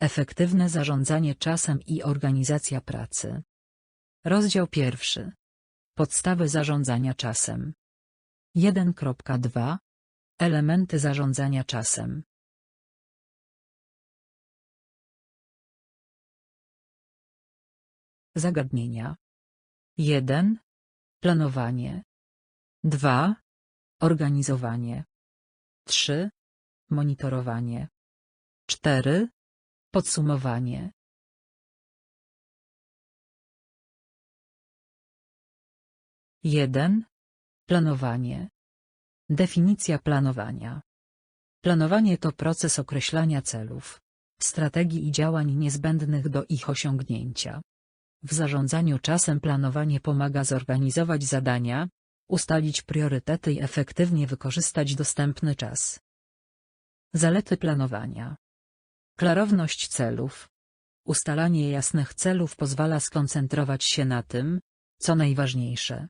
Efektywne zarządzanie czasem i organizacja pracy. Rozdział pierwszy. Podstawy zarządzania czasem. 1.2 Elementy zarządzania czasem. Zagadnienia. 1. Planowanie. 2. Organizowanie. 3. Monitorowanie. 4. Podsumowanie. Jeden. Planowanie. Definicja planowania. Planowanie to proces określania celów, strategii i działań niezbędnych do ich osiągnięcia. W zarządzaniu czasem planowanie pomaga zorganizować zadania, ustalić priorytety i efektywnie wykorzystać dostępny czas. Zalety planowania. Klarowność celów. Ustalanie jasnych celów pozwala skoncentrować się na tym, co najważniejsze.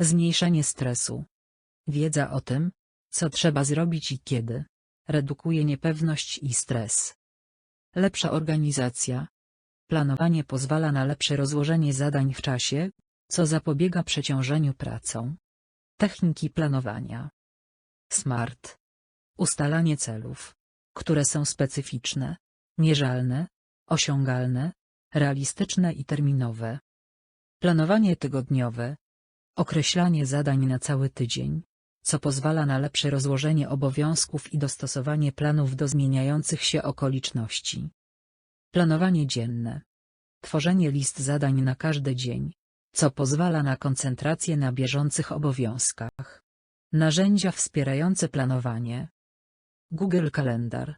Zmniejszenie stresu. Wiedza o tym, co trzeba zrobić i kiedy, redukuje niepewność i stres. Lepsza organizacja. Planowanie pozwala na lepsze rozłożenie zadań w czasie, co zapobiega przeciążeniu pracą. Techniki planowania. SMART. Ustalanie celów, które są specyficzne, mierzalne, osiągalne, realistyczne i terminowe. Planowanie tygodniowe. Określanie zadań na cały tydzień, co pozwala na lepsze rozłożenie obowiązków i dostosowanie planów do zmieniających się okoliczności. Planowanie dzienne. Tworzenie list zadań na każdy dzień, co pozwala na koncentrację na bieżących obowiązkach. Narzędzia wspierające planowanie. Google Kalendar.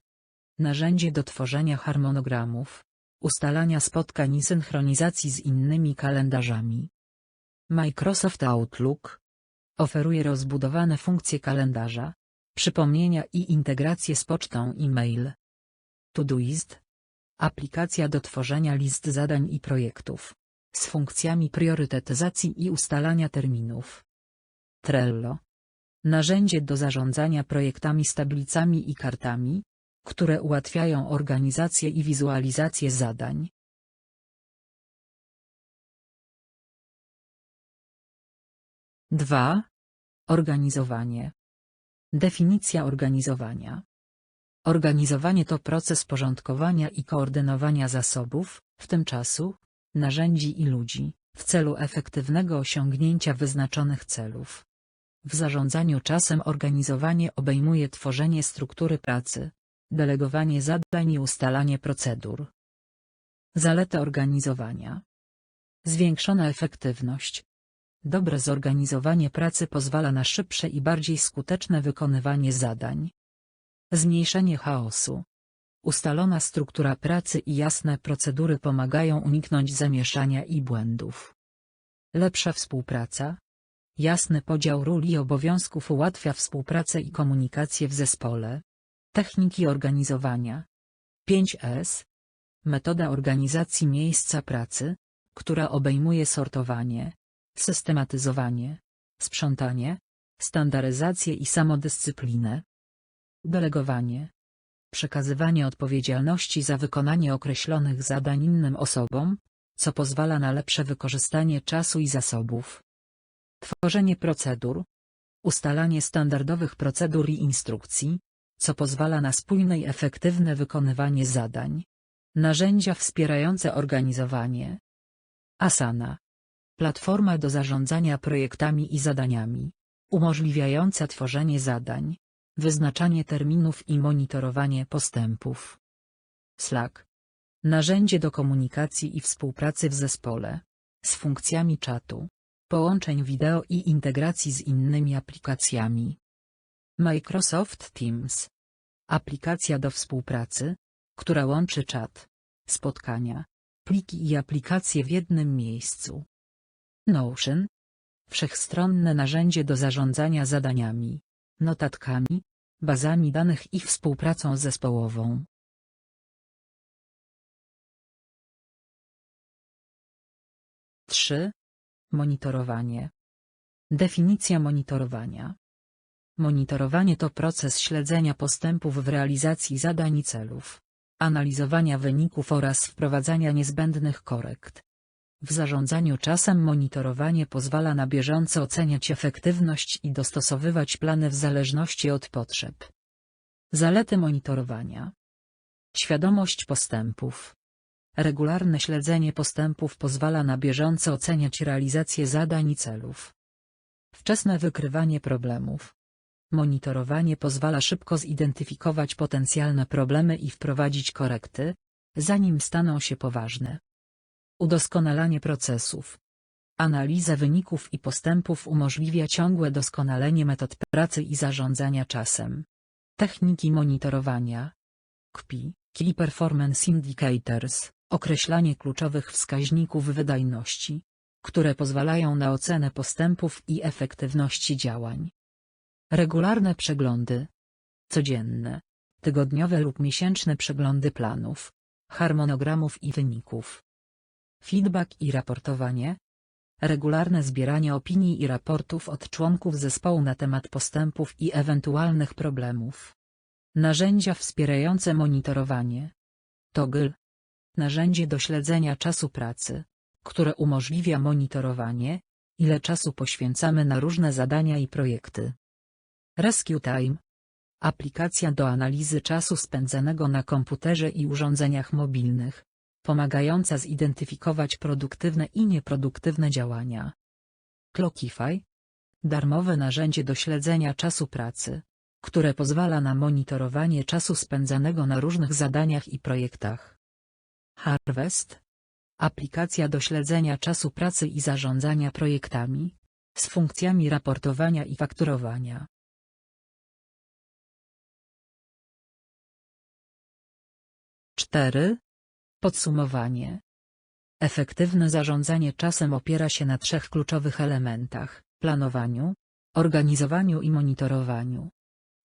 Narzędzie do tworzenia harmonogramów, ustalania spotkań i synchronizacji z innymi kalendarzami. Microsoft Outlook. Oferuje rozbudowane funkcje kalendarza, przypomnienia i integrację z pocztą e-mail. Todoist. Aplikacja do tworzenia list zadań i projektów z funkcjami priorytetyzacji i ustalania terminów. Trello. Narzędzie do zarządzania projektami z tablicami i kartami, które ułatwiają organizację i wizualizację zadań. Dwa. Organizowanie. Definicja organizowania. Organizowanie to proces porządkowania i koordynowania zasobów, w tym czasu, narzędzi i ludzi, w celu efektywnego osiągnięcia wyznaczonych celów. W zarządzaniu czasem organizowanie obejmuje tworzenie struktury pracy, delegowanie zadań i ustalanie procedur. Zalety organizowania. Zwiększona efektywność. Dobre zorganizowanie pracy pozwala na szybsze i bardziej skuteczne wykonywanie zadań. Zmniejszenie chaosu. Ustalona struktura pracy i jasne procedury pomagają uniknąć zamieszania i błędów. Lepsza współpraca. Jasny podział ról i obowiązków ułatwia współpracę i komunikację w zespole. Techniki organizowania. 5S. Metoda organizacji miejsca pracy, która obejmuje sortowanie, systematyzowanie, sprzątanie, standaryzację i samodyscyplinę. Delegowanie przekazywanie odpowiedzialności za wykonanie określonych zadań innym osobom, co pozwala na lepsze wykorzystanie czasu i zasobów. Tworzenie procedur, ustalanie standardowych procedur i instrukcji, co pozwala na spójne i efektywne wykonywanie zadań. Narzędzia wspierające organizowanie. Asana. Platforma do zarządzania projektami i zadaniami, umożliwiająca tworzenie zadań, wyznaczanie terminów i monitorowanie postępów. Slack. Narzędzie do komunikacji i współpracy w zespole. Z funkcjami czatu, połączeń wideo i integracji z innymi aplikacjami. Microsoft Teams. Aplikacja do współpracy, która łączy czat, spotkania, pliki i aplikacje w jednym miejscu. Notion. Wszechstronne narzędzie do zarządzania zadaniami, notatkami, bazami danych i współpracą zespołową. Trzy. Monitorowanie. Definicja monitorowania. Monitorowanie to proces śledzenia postępów w realizacji zadań i celów, analizowania wyników oraz wprowadzania niezbędnych korekt. W zarządzaniu czasem monitorowanie pozwala na bieżąco oceniać efektywność i dostosowywać plany w zależności od potrzeb. Zalety monitorowania. Świadomość postępów. Regularne śledzenie postępów pozwala na bieżąco oceniać realizację zadań i celów. Wczesne wykrywanie problemów. Monitorowanie pozwala szybko zidentyfikować potencjalne problemy i wprowadzić korekty, zanim staną się poważne. Udoskonalanie procesów. Analiza wyników i postępów umożliwia ciągłe doskonalenie metod pracy i zarządzania czasem. Techniki monitorowania. KPI, Key Performance Indicators, określanie kluczowych wskaźników wydajności, które pozwalają na ocenę postępów i efektywności działań. Regularne przeglądy. Codzienne, tygodniowe lub miesięczne przeglądy planów, harmonogramów i wyników. Feedback i raportowanie. Regularne zbieranie opinii i raportów od członków zespołu na temat postępów i ewentualnych problemów. Narzędzia wspierające monitorowanie. Toggle. Narzędzie do śledzenia czasu pracy, które umożliwia monitorowanie, ile czasu poświęcamy na różne zadania i projekty. Rescue Time. Aplikacja do analizy czasu spędzanego na komputerze i urządzeniach mobilnych, pomagająca zidentyfikować produktywne i nieproduktywne działania. Clockify. Darmowe narzędzie do śledzenia czasu pracy, które pozwala na monitorowanie czasu spędzanego na różnych zadaniach i projektach. Harvest. Aplikacja do śledzenia czasu pracy i zarządzania projektami, z funkcjami raportowania i fakturowania. Cztery. Podsumowanie. Efektywne zarządzanie czasem opiera się na trzech kluczowych elementach: planowaniu, organizowaniu i monitorowaniu.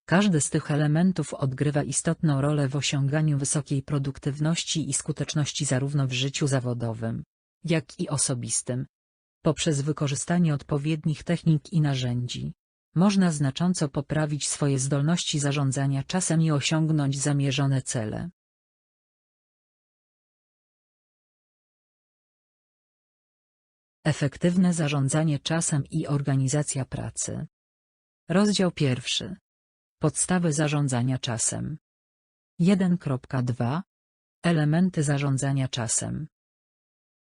Każdy z tych elementów odgrywa istotną rolę w osiąganiu wysokiej produktywności i skuteczności zarówno w życiu zawodowym, jak i osobistym. Poprzez wykorzystanie odpowiednich technik i narzędzi, można znacząco poprawić swoje zdolności zarządzania czasem i osiągnąć zamierzone cele. Efektywne zarządzanie czasem i organizacja pracy. Rozdział pierwszy. Podstawy zarządzania czasem. 1.2 Elementy zarządzania czasem.